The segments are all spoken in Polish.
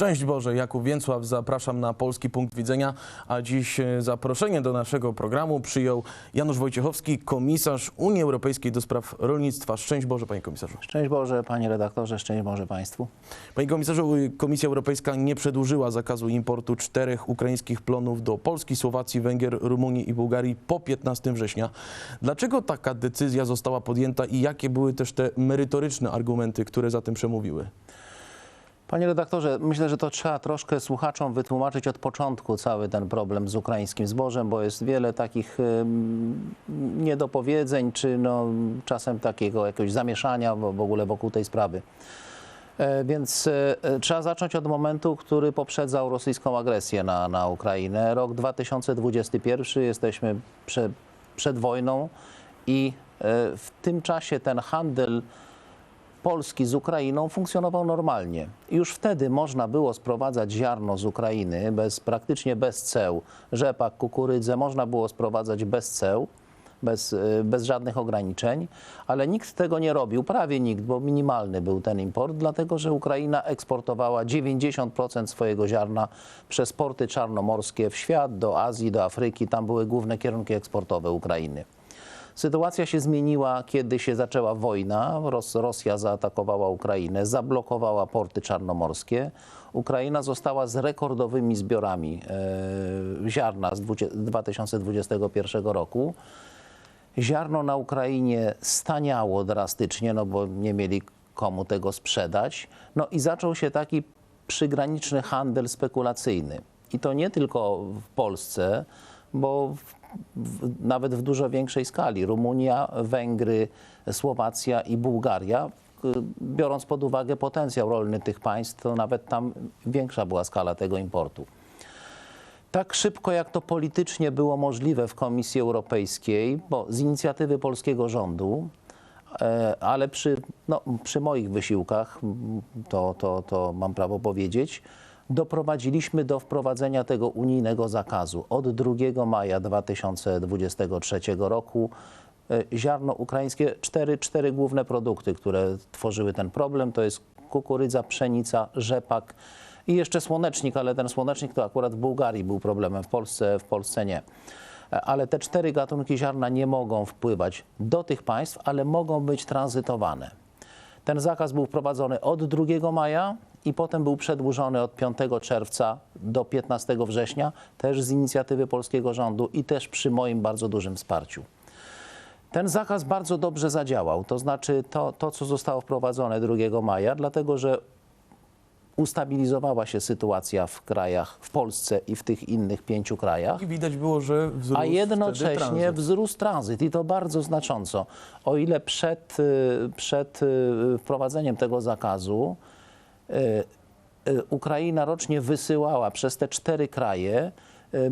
Szczęść Boże, Jakub Więcław, zapraszam na Polski Punkt Widzenia, a dziś e, zaproszenie do naszego programu przyjął Janusz Wojciechowski, komisarz Unii Europejskiej do spraw rolnictwa. Szczęść Boże, panie komisarzu. Szczęść Boże, panie redaktorze, szczęść Boże państwu. Panie komisarzu, Komisja Europejska nie przedłużyła zakazu importu czterech ukraińskich plonów do Polski, Słowacji, Węgier, Rumunii i Bułgarii po 15 września. Dlaczego taka decyzja została podjęta i jakie były też te merytoryczne argumenty, które za tym przemówiły? Panie redaktorze, myślę, że to trzeba troszkę słuchaczom wytłumaczyć od początku cały ten problem z ukraińskim zbożem, bo jest wiele takich niedopowiedzeń, czy no, czasem takiego jakiegoś zamieszania w, ogóle wokół tej sprawy. E, Więc e, e, trzeba zacząć od momentu, który poprzedzał rosyjską agresję na, na Ukrainę. Rok 2021, jesteśmy prze, przed wojną i w tym czasie ten handel Polski z Ukrainą funkcjonował normalnie. Już wtedy można było sprowadzać ziarno z Ukrainy bez, praktycznie bez ceł, rzepak, kukurydzę można było sprowadzać bez ceł, bez, y, bez żadnych ograniczeń, ale nikt tego nie robił, prawie nikt, bo minimalny był ten import, dlatego że Ukraina eksportowała 90% swojego ziarna przez porty czarnomorskie w świat, do Azji, do Afryki, tam były główne kierunki eksportowe Ukrainy. Sytuacja się zmieniła, kiedy się zaczęła wojna. Ros Rosja zaatakowała Ukrainę, zablokowała porty czarnomorskie. Ukraina została z rekordowymi zbiorami e, ziarna z 20 2021 roku. Ziarno na Ukrainie staniało drastycznie, no bo nie mieli komu tego sprzedać. No i zaczął się taki przygraniczny handel spekulacyjny. I to nie tylko w Polsce, bo w, w, nawet w dużo większej skali. Rumunia, Węgry, Słowacja i Bułgaria, y, biorąc pod uwagę potencjał rolny tych państw, to nawet tam większa była skala tego importu. Tak szybko, jak to politycznie było możliwe w Komisji Europejskiej, bo z inicjatywy polskiego rządu, e, ale przy, no, przy moich wysiłkach, to, to, to mam prawo powiedzieć, doprowadziliśmy do wprowadzenia tego unijnego zakazu. Od 2 maja 2023 roku e, ziarno ukraińskie, cztery, cztery główne produkty, które tworzyły ten problem, to jest kukurydza, pszenica, rzepak i jeszcze słonecznik, ale ten słonecznik to akurat w Bułgarii był problemem, w Polsce, w Polsce nie. E, Ale te cztery gatunki ziarna nie mogą wpływać do tych państw, ale mogą być tranzytowane. Ten zakaz był wprowadzony od 2 maja i potem był przedłużony od 5 czerwca do 15 września, też z inicjatywy polskiego rządu i też przy moim bardzo dużym wsparciu. Ten zakaz bardzo dobrze zadziałał, to znaczy to, to co zostało wprowadzone 2 maja, dlatego że ustabilizowała się sytuacja w krajach, w Polsce i w tych innych pięciu krajach. I widać było, że wzrósł A jednocześnie tranzyt. wzrósł tranzyt i to bardzo znacząco. O ile przed, y, przed y, wprowadzeniem tego zakazu Ukraina rocznie wysyłała przez te cztery kraje y,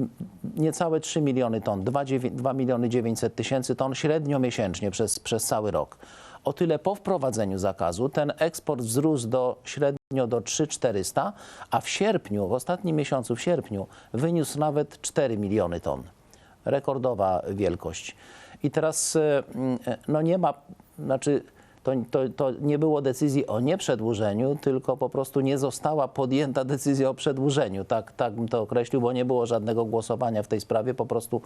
niecałe 3 miliony ton, 2, 2 miliony 900 tysięcy ton średnio miesięcznie przez, przez cały rok. O tyle po wprowadzeniu zakazu ten eksport wzrósł do średnio do 3-400, a w sierpniu, w ostatnim miesiącu, w sierpniu, wyniósł nawet 4 miliony ton rekordowa wielkość. I teraz e, e, no nie ma, znaczy to, to, to nie było decyzji o nieprzedłużeniu, tylko po prostu nie została podjęta decyzja o przedłużeniu. Tak, tak bym to określił, bo nie było żadnego głosowania w tej sprawie. Po prostu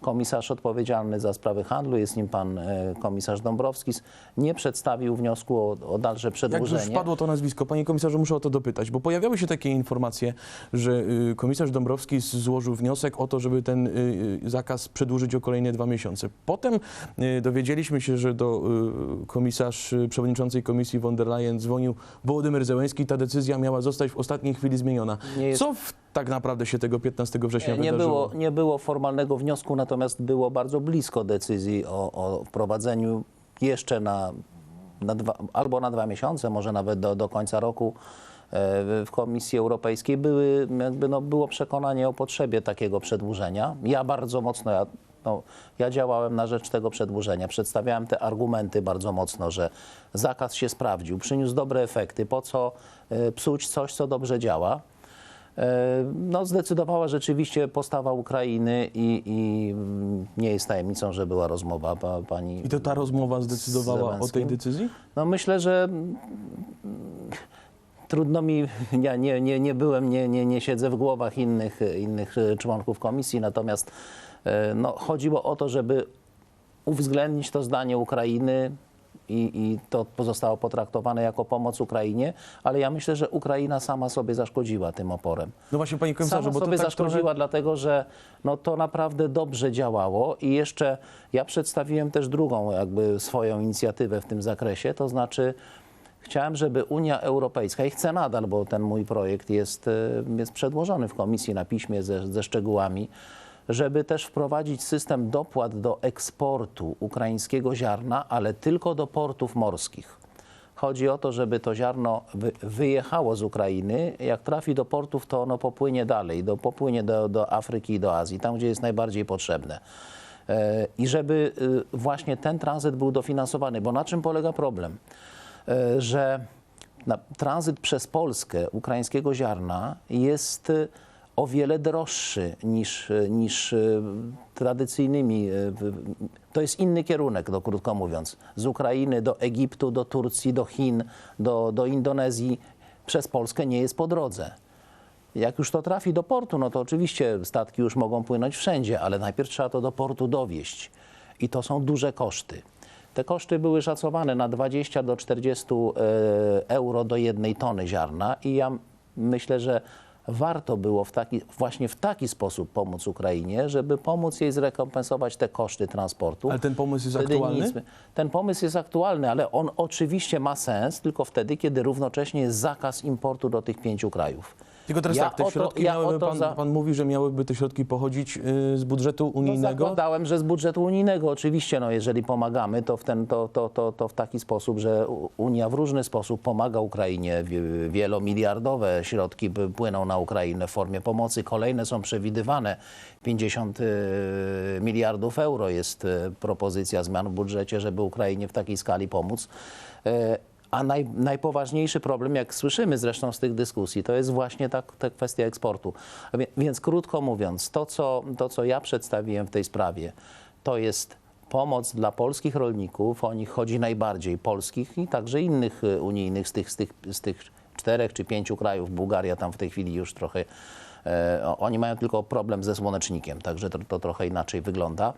komisarz odpowiedzialny za sprawy handlu, jest nim pan e, komisarz Dąbrowskis, nie przedstawił wniosku o, o dalsze Jak już przedłużenie. padło to nazwisko, panie komisarzu, muszę o to dopytać, bo pojawiały się takie informacje, że y, komisarz Dąbrowski złożył wniosek o to, żeby ten y, y, zakaz przedłużyć o kolejne dwa miesiące. Potem dowiedzieliśmy się, że do y, komisarz y, przewodniczącej komisji von der Leyen dzwonił Wołodymyr Zełenski. Ta decyzja miała zostać w ostatniej chwili zmieniona. Nie jest- Co w, tak naprawdę się tego 15 września Nie wydarzyło? było, nie było formalnego wniosku, natomiast było bardzo blisko decyzji o, o wprowadzeniu jeszcze na, na dwa, albo na dwa miesiące, może nawet do, do końca roku e, w Komisji Europejskiej były, jakby no, było przekonanie o potrzebie takiego przedłużenia. Ja bardzo mocno, ja, no, ja działałem na rzecz tego przedłużenia. Przedstawiałem te argumenty bardzo mocno, że zakaz się sprawdził, przyniósł dobre efekty. Po co e, psuć coś, co dobrze działa? E, No, zdecydowała rzeczywiście postawa Ukrainy i, i mm, nie jest tajemnicą, że była rozmowa pa, pani. I to ta rozmowa zdecydowała o tej decyzji? No myślę, że mm, Trudno mi, ja nie, nie, nie byłem, nie, nie, nie siedzę w głowach innych, innych członków komisji, natomiast no, chodziło o to, żeby uwzględnić to zdanie Ukrainy i, i to pozostało potraktowane jako pomoc Ukrainie, ale ja myślę, że Ukraina sama sobie zaszkodziła tym oporem. No właśnie, panie komisarzu, Sama bo to sobie tak zaszkodziła, trochę... dlatego że no, to naprawdę dobrze działało i jeszcze ja przedstawiłem też drugą jakby swoją inicjatywę w tym zakresie, to znaczy chciałem, żeby Unia Europejska i chcę nadal, bo ten mój projekt jest, e, jest przedłożony w komisji na piśmie ze, ze szczegółami, żeby też wprowadzić system dopłat do eksportu ukraińskiego ziarna, ale tylko do portów morskich. Chodzi o to, żeby to ziarno wy, wyjechało z Ukrainy. Jak trafi do portów, to ono popłynie dalej, do, popłynie do, do Afryki i do Azji, tam gdzie jest najbardziej potrzebne. E, I żeby y, właśnie ten tranzyt był dofinansowany, bo na czym polega problem? E, że tranzyt przez Polskę ukraińskiego ziarna jest y, o wiele droższy niż, y, niż y, tradycyjnymi. w- To jest inny kierunek, no, krótko mówiąc. Z Ukrainy do Egiptu, do Turcji, do Chin, do, do Indonezji przez Polskę nie jest po drodze. Jak już to trafi do portu, no to oczywiście statki już mogą płynąć wszędzie, ale najpierw trzeba to do portu dowieść. I to są duże koszty. Te koszty były szacowane na 20 do 40 e, euro do jednej tony ziarna i ja myślę, że warto było w taki, właśnie w taki sposób pomóc Ukrainie, żeby pomóc jej zrekompensować te koszty transportu. Ale ten pomysł jest Wtedy aktualny? nic- ten pomysł jest aktualny, ale on oczywiście ma sens tylko wtedy, kiedy równocześnie jest zakaz importu do tych pięciu krajów. Tylko teraz Ja tak, te to- środki ja miałyby, pan, za- pan mówi, że miałyby te środki pochodzić y, z budżetu No, unijnego? zakładałem, że z budżetu unijnego. Oczywiście, no, jeżeli pomagamy, to w, ten, to, to, to, to w taki sposób, że Unia w różny sposób pomaga Ukrainie. Wie- Wielomiliardowe środki płyną na Ukrainę w formie pomocy. Kolejne są przewidywane. 50 y, miliardów euro jest y, propozycja zmian w budżecie, żeby Ukrainie w takiej skali pomóc. A naj, najpoważniejszy problem, jak słyszymy zresztą z tych dyskusji, to jest właśnie ta, ta kwestia eksportu. Więc krótko mówiąc, to co, to co ja przedstawiłem w tej sprawie, to jest pomoc dla polskich rolników, o nich chodzi najbardziej, polskich i także innych y, unijnych z tych, z tych, z tych czterech czy pięciu krajów. Bułgaria tam w tej chwili już trochę E, Oni mają tylko problem ze słonecznikiem, także to, to trochę inaczej wygląda.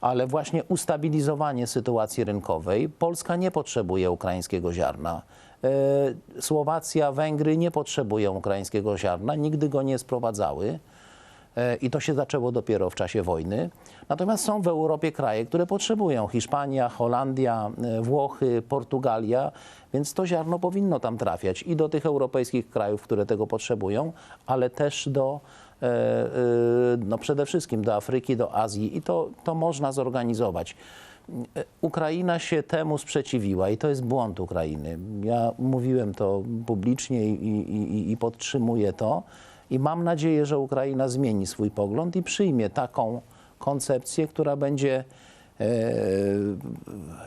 Ale właśnie ustabilizowanie sytuacji rynkowej. Polska nie potrzebuje ukraińskiego ziarna. E, Słowacja, Węgry nie potrzebują ukraińskiego ziarna, nigdy go nie sprowadzały. E, I to się zaczęło dopiero w czasie wojny. Natomiast są w Europie kraje, które potrzebują. Hiszpania, Holandia, e, Włochy, Portugalia. Więc to ziarno powinno tam trafiać i do tych europejskich krajów, które tego potrzebują, ale też do, no przede wszystkim do Afryki, do Azji. I to, to można zorganizować. E, Ukraina się temu sprzeciwiła i to jest błąd Ukrainy. Ja mówiłem to publicznie i, i, i, podtrzymuję to. I mam nadzieję, że Ukraina zmieni swój pogląd i przyjmie taką koncepcję, która będzie e,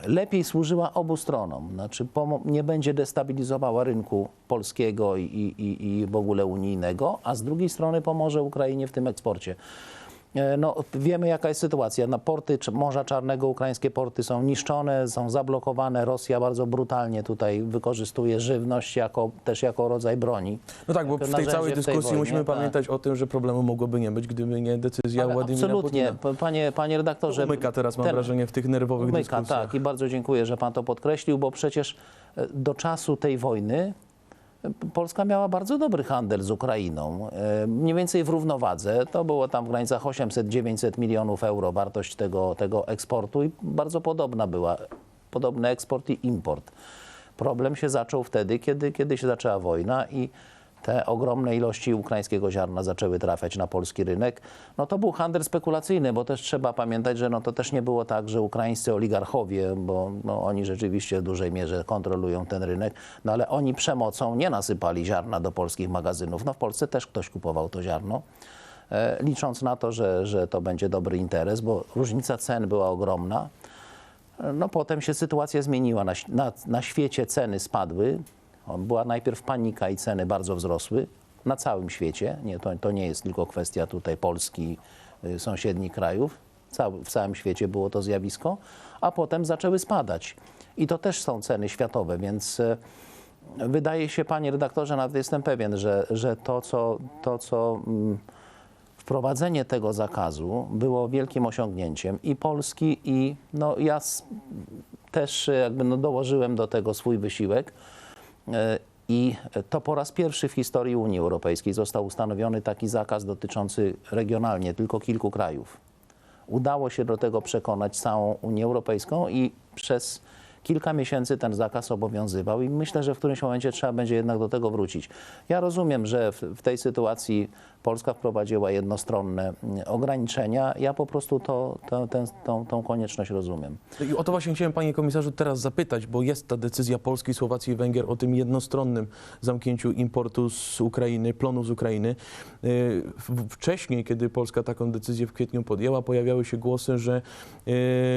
lepiej służyła obu stronom. Znaczy nie będzie destabilizowała rynku polskiego i, i, i w ogóle unijnego, a z drugiej strony pomoże Ukrainie w tym eksporcie. E, No, wiemy, jaka jest sytuacja. Na porty Morza Czarnego, ukraińskie porty są niszczone, są zablokowane. Rosja bardzo brutalnie tutaj wykorzystuje żywność jako, też jako rodzaj broni. No tak, bo w tej całej w tej dyskusji wojnie, musimy tak. pamiętać o tym, że problemu mogłoby nie być, gdyby nie decyzja Ale Władimira absolutnie, Putina. panie, panie redaktorze. Umyka teraz, mam ten- wrażenie, w tych nerwowych Umyka, dyskusjach. tak. I bardzo dziękuję, że pan to podkreślił, bo przecież e, do czasu tej wojny Polska miała bardzo dobry handel z Ukrainą. E, Mniej więcej w równowadze. To było tam w granicach 800-900 milionów euro wartość tego, tego eksportu i bardzo podobna była. Podobny eksport i import. Problem się zaczął wtedy, kiedy, kiedy się zaczęła wojna i te ogromne ilości ukraińskiego ziarna zaczęły trafiać na polski rynek. No to był handel spekulacyjny, bo też trzeba pamiętać, że no to też nie było tak, że ukraińscy oligarchowie, bo no oni rzeczywiście w dużej mierze kontrolują ten rynek, no ale oni przemocą nie nasypali ziarna do polskich magazynów. No w Polsce też ktoś kupował to ziarno. e, Licząc na to, że, że to będzie dobry interes, bo różnica cen była ogromna. No potem się sytuacja zmieniła. Na, na, na świecie ceny spadły. Była najpierw panika i ceny bardzo wzrosły. Na całym świecie. Nie, to, to nie jest tylko kwestia tutaj Polski, y, sąsiednich krajów. Cały, w całym świecie było to zjawisko. A potem zaczęły spadać. I to też są ceny światowe, więc e, Wydaje się, panie redaktorze, nawet jestem pewien, że, że to, co, to, co mm, wprowadzenie tego zakazu było wielkim osiągnięciem i Polski, i no, ja też e, jakby no, dołożyłem do tego swój wysiłek. E, I to po raz pierwszy w historii Unii Europejskiej został ustanowiony taki zakaz dotyczący regionalnie tylko kilku krajów. Udało się do tego przekonać całą Unię Europejską i przez kilka miesięcy ten zakaz obowiązywał i myślę, że w którymś momencie trzeba będzie jednak do tego wrócić. Ja rozumiem, że w, w tej sytuacji Polska wprowadziła jednostronne mm, ograniczenia. Ja po prostu to, to, tę- tą, tą konieczność rozumiem. I o to właśnie chciałem, panie komisarzu, teraz zapytać, bo jest ta decyzja Polski, Słowacji i Węgier o tym jednostronnym zamknięciu importu z Ukrainy, plonu z Ukrainy. Y, Wcześniej, kiedy Polska taką decyzję w kwietniu podjęła, pojawiały się głosy, że y,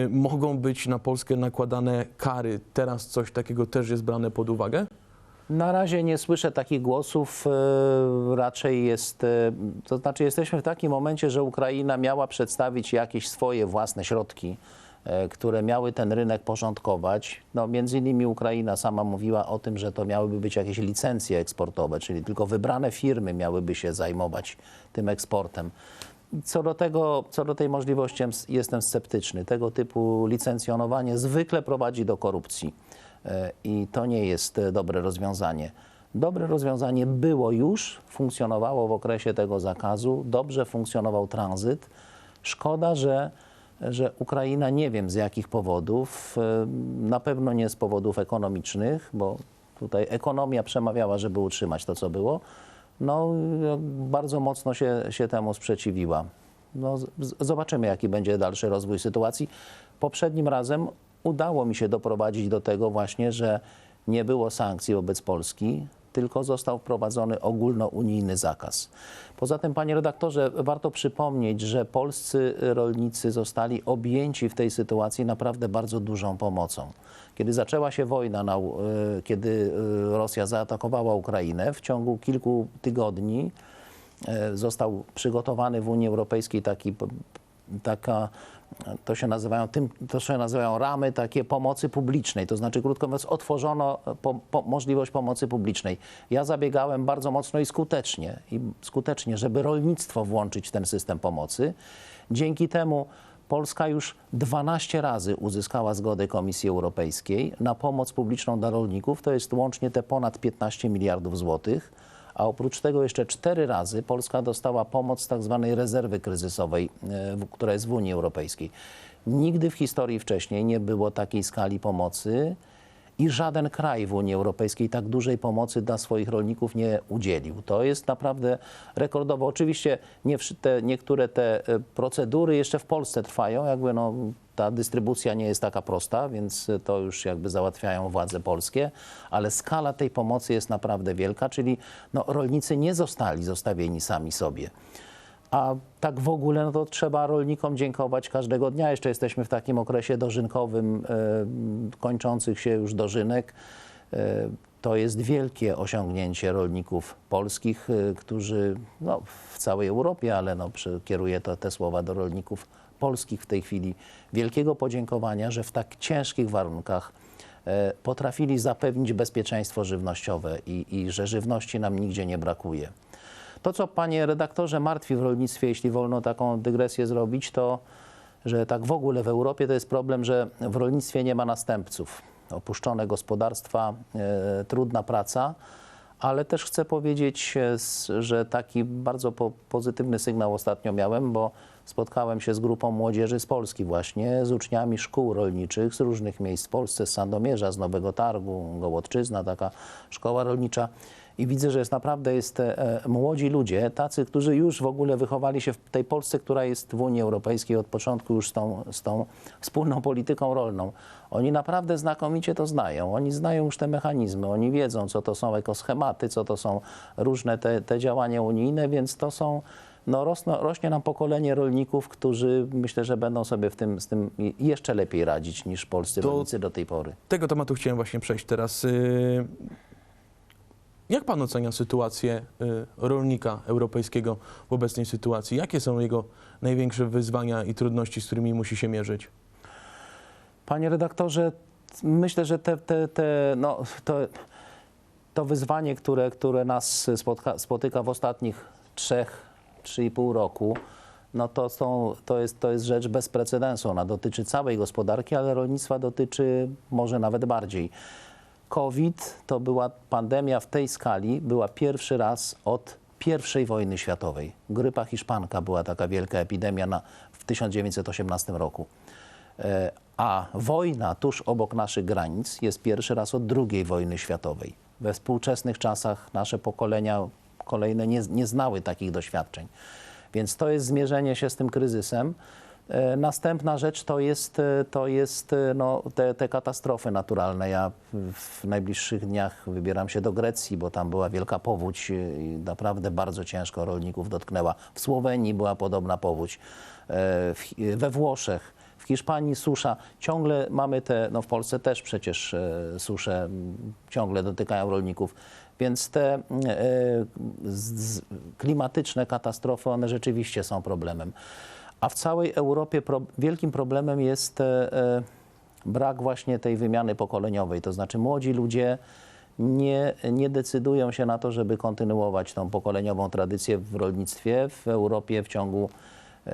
mogą być na Polskę nakładane kary. Teraz coś takiego też jest brane pod uwagę? Na razie nie słyszę takich głosów. e, Raczej jest, e, to znaczy jesteśmy w takim momencie, że Ukraina miała przedstawić jakieś swoje własne środki, e, które miały ten rynek porządkować. No, między innymi Ukraina sama mówiła o tym, że to miałyby być jakieś licencje eksportowe, czyli tylko wybrane firmy miałyby się zajmować tym eksportem. Co do, tego, co do tej możliwości jestem sceptyczny. Tego typu licencjonowanie zwykle prowadzi do korupcji e, i to nie jest e, dobre rozwiązanie. Dobre rozwiązanie było już, funkcjonowało w okresie tego zakazu, dobrze funkcjonował tranzyt. Szkoda, że, że Ukraina nie wiem z jakich powodów, e, na pewno nie z powodów ekonomicznych, bo tutaj ekonomia przemawiała, żeby utrzymać to, co było no, bardzo mocno się, się temu sprzeciwiła. No, zobaczymy, jaki będzie dalszy rozwój sytuacji. Poprzednim razem udało mi się doprowadzić do tego właśnie, że nie było sankcji wobec Polski, tylko został wprowadzony ogólnounijny zakaz. Poza tym, panie redaktorze, warto przypomnieć, że polscy rolnicy zostali objęci w tej sytuacji naprawdę bardzo dużą pomocą. Kiedy zaczęła się wojna, na, e, kiedy e, Rosja zaatakowała Ukrainę, w ciągu kilku tygodni e, został przygotowany w Unii Europejskiej taki, taka, to się nazywają, tym, to się nazywają ramy takie pomocy publicznej. To znaczy, krótko mówiąc, otworzono po, po, możliwość pomocy publicznej. Ja zabiegałem bardzo mocno i skutecznie, i skutecznie, żeby rolnictwo włączyć w ten system pomocy. Dzięki temu Polska już 12 razy uzyskała zgodę Komisji Europejskiej na pomoc publiczną dla rolników. To jest łącznie te ponad 15 miliardów złotych a oprócz tego jeszcze cztery razy Polska dostała pomoc z tak zwanej rezerwy kryzysowej, e, która jest w Unii Europejskiej. Nigdy w historii wcześniej nie było takiej skali pomocy i żaden kraj w Unii Europejskiej tak dużej pomocy dla swoich rolników nie udzielił. To jest naprawdę rekordowo. Oczywiście nie, te, niektóre te e, procedury jeszcze w Polsce trwają, jakby no, ta dystrybucja nie jest taka prosta, więc to już jakby załatwiają władze polskie, ale skala tej pomocy jest naprawdę wielka, czyli no, rolnicy nie zostali zostawieni sami sobie. A tak w ogóle no to trzeba rolnikom dziękować każdego dnia. Jeszcze jesteśmy w takim okresie dożynkowym, e, kończących się już dożynek. E, to jest wielkie osiągnięcie rolników polskich, e, którzy no, w całej Europie, ale no, kieruję to, te słowa do rolników polskich w tej chwili, wielkiego podziękowania, że w tak ciężkich warunkach potrafili zapewnić bezpieczeństwo żywnościowe i, i że żywności nam nigdzie nie brakuje. To, co panie redaktorze martwi w rolnictwie, jeśli wolno taką dygresję zrobić, to że tak w ogóle w Europie to jest problem, że w rolnictwie nie ma następców. Opuszczone gospodarstwa, e, trudna praca, ale też chcę powiedzieć, e, że taki bardzo po, pozytywny sygnał ostatnio miałem, bo spotkałem się z grupą młodzieży z Polski właśnie, z uczniami szkół rolniczych z różnych miejsc w Polsce, z Sandomierza, z Nowego Targu, Gołodczyzna, taka szkoła rolnicza. I widzę, że jest naprawdę jest e, młodzi ludzie, tacy, którzy już w ogóle wychowali się w tej Polsce, która jest w Unii Europejskiej od początku już z tą, z tą wspólną polityką rolną. Oni naprawdę znakomicie to znają. Oni znają już te mechanizmy, oni wiedzą, co to są ekoschematy, co to są różne te, te działania unijne, więc to są no, rosną, rośnie nam pokolenie rolników, którzy myślę, że będą sobie w tym, z tym jeszcze lepiej radzić niż polscy To- rolnicy do tej pory. Tego tematu chciałem właśnie przejść teraz. Jak pan ocenia sytuację y, rolnika europejskiego w obecnej sytuacji? Jakie są jego największe wyzwania i trudności, z którymi musi się mierzyć? Panie redaktorze, myślę, że te, te, te no, to to wyzwanie, które, które nas spotka, spotyka w ostatnich trzech, trzy i pół roku, no to, są, to, jest, to jest rzecz bez precedensu. Ona dotyczy całej gospodarki, ale rolnictwa dotyczy może nawet bardziej. COVID to była pandemia w tej skali, była pierwszy raz od I wojny światowej. Grypa hiszpanka była taka wielka epidemia na, w 1918 roku. E, A wojna tuż obok naszych granic jest pierwszy raz od II wojny światowej. We współczesnych czasach nasze pokolenia kolejne nie, nie znały takich doświadczeń. Więc to jest zmierzenie się z tym kryzysem. E, Następna rzecz to jest, e, to jest e, no, te, te katastrofy naturalne. Ja w- najbliższych dniach wybieram się do Grecji, bo tam była wielka powódź i naprawdę bardzo ciężko rolników dotknęła. W Słowenii była podobna powódź, we Włoszech. W Hiszpanii susza. Ciągle mamy te, no w Polsce też przecież susze ciągle dotykają rolników. Więc te klimatyczne katastrofy, one rzeczywiście są problemem. A w całej Europie pro, wielkim problemem jest e, e, brak właśnie tej wymiany pokoleniowej. To znaczy młodzi ludzie nie, nie decydują się na to, żeby kontynuować tą pokoleniową tradycję w rolnictwie. W Europie w ciągu e,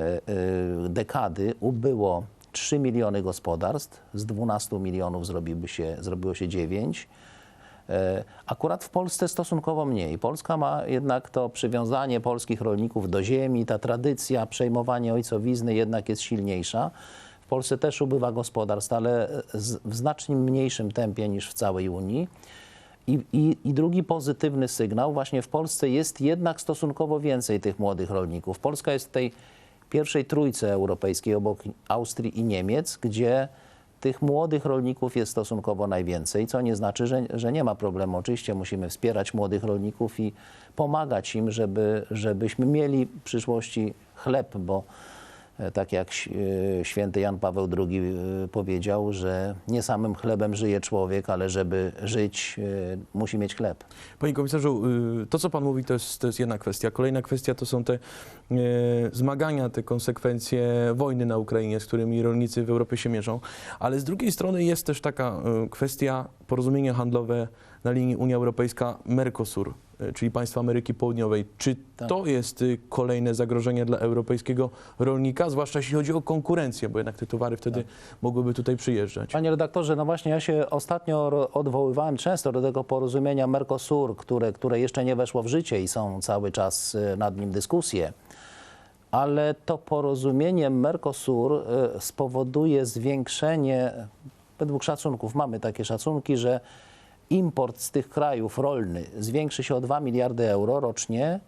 dekady ubyło 3 miliony gospodarstw, z 12 milionów zrobiły się, zrobiło się 9. E, Akurat w Polsce stosunkowo mniej. Polska ma jednak to przywiązanie polskich rolników do ziemi, ta tradycja, przejmowanie ojcowizny jednak jest silniejsza. W Polsce też ubywa gospodarstw, ale w znacznie mniejszym tempie niż w całej Unii. I, i, I drugi pozytywny sygnał, właśnie w Polsce jest jednak stosunkowo więcej tych młodych rolników. Polska jest w tej pierwszej trójce europejskiej obok Austrii i Niemiec, gdzie tych młodych rolników jest stosunkowo najwięcej, co nie znaczy, że, że nie ma problemu. Oczywiście musimy wspierać młodych rolników i pomagać im, żeby, żebyśmy mieli w przyszłości chleb, bo tak jak e, święty Jan Paweł II e, powiedział, że nie samym chlebem żyje człowiek, ale żeby żyć, e, musi mieć chleb. Panie komisarzu, y, to co pan mówi to jest, to jest jedna kwestia. Kolejna kwestia to są te e, zmagania, te konsekwencje wojny na Ukrainie, z którymi rolnicy w Europie się mierzą. Ale z drugiej strony jest też taka e, kwestia porozumienia handlowe na linii Unia Europejska-Mercosur, e, czyli państwa Ameryki Południowej. Czy Tak. to jest y, kolejne zagrożenie dla europejskiego rolnika, zwłaszcza jeśli chodzi o konkurencję, bo jednak te towary wtedy mogłyby tutaj przyjeżdżać? Panie redaktorze, no właśnie ja się ostatnio odwoływałem często do tego porozumienia Mercosur, które, które jeszcze nie weszło w życie i są cały czas y, nad nim dyskusje. Ale to porozumienie Mercosur y, spowoduje zwiększenie, według szacunków, mamy takie szacunki, że import z tych krajów rolny zwiększy się o 2 miliardy euro rocznie,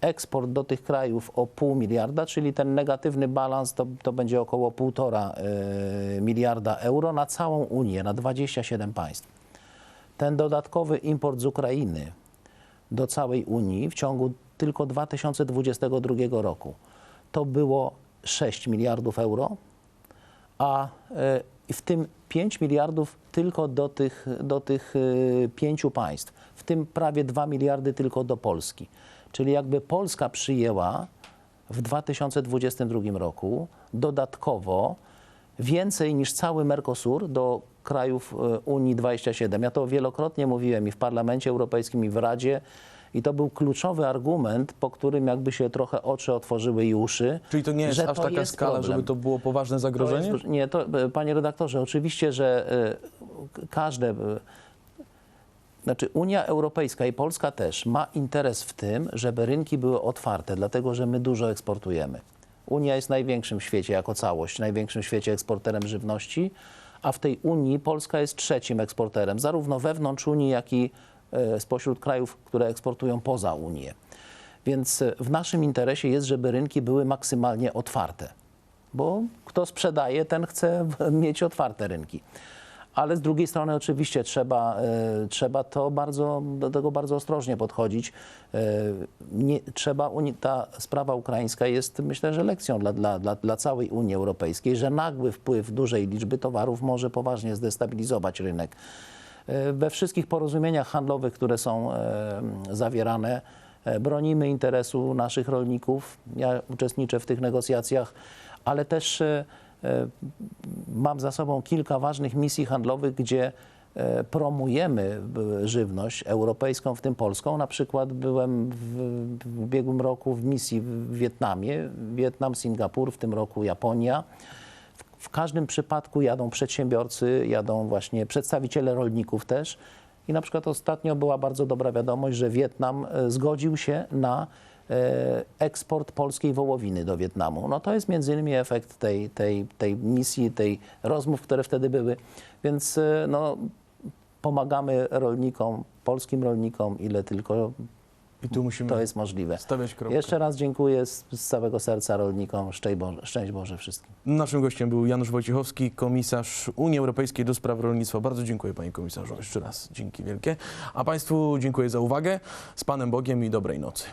eksport do tych krajów o pół miliarda, czyli ten negatywny balans to, to będzie około 1,5 y, miliarda euro na całą Unię, na 27 państw. Ten dodatkowy import z Ukrainy do całej Unii w ciągu tylko 2022 roku to było 6 miliardów euro, a e, w tym 5 miliardów tylko do tych, do tych e, pięciu państw, w tym prawie 2 miliardy tylko do Polski. Czyli jakby Polska przyjęła w 2022 roku dodatkowo więcej niż cały Mercosur do krajów e, Unii 27. Ja to wielokrotnie mówiłem i w Parlamencie Europejskim, i w Radzie. I to był kluczowy argument, po którym jakby się trochę oczy otworzyły i uszy. Czyli to nie jest że aż taka jest skala, problem. żeby to było poważne zagrożenie? To jest, nie, to, e, panie redaktorze, oczywiście, że k- każde. e, Znaczy, Unia Europejska i Polska też ma interes w tym, żeby rynki były otwarte, dlatego że my dużo eksportujemy. Unia jest największym w świecie jako całość, największym w świecie eksporterem żywności, a w tej Unii Polska jest trzecim eksporterem, zarówno wewnątrz Unii, jak i spośród krajów, które eksportują poza Unię. Więc e, w naszym interesie jest, żeby rynki były maksymalnie otwarte bo kto sprzedaje, ten chce mieć otwarte rynki. Ale z drugiej strony oczywiście trzeba, e, trzeba to bardzo, do tego bardzo ostrożnie podchodzić. E, nie, trzeba, ta sprawa ukraińska jest myślę, że lekcją dla, dla, dla, dla całej Unii Europejskiej, że nagły wpływ dużej liczby towarów może poważnie zdestabilizować rynek. E, We wszystkich porozumieniach handlowych, które są e, zawierane, e, bronimy interesu naszych rolników. Ja uczestniczę w tych negocjacjach, ale też mam za sobą kilka ważnych misji handlowych, gdzie promujemy żywność europejską, w tym polską. Na przykład byłem w, w ubiegłym roku w misji w Wietnamie, Wietnam, Singapur, w tym roku Japonia. W, każdym przypadku jadą przedsiębiorcy, jadą właśnie przedstawiciele rolników też. I na przykład ostatnio była bardzo dobra wiadomość, że Wietnam e, zgodził się na e, eksport polskiej wołowiny do Wietnamu. No to jest między innymi efekt tej, tej, tej misji, tej rozmów, które wtedy były. Więc e, no, pomagamy rolnikom, polskim rolnikom, ile tylko I tu musimy to jest możliwe. stawiać kropkę. Jeszcze raz dziękuję z, z całego serca rolnikom. Szczęść Boże, szczęść Boże wszystkim. Naszym gościem był Janusz Wojciechowski, komisarz Unii Europejskiej do spraw rolnictwa. Bardzo dziękuję panie komisarzu. Jeszcze raz dzięki wielkie. A państwu dziękuję za uwagę. Z panem Bogiem i dobrej nocy.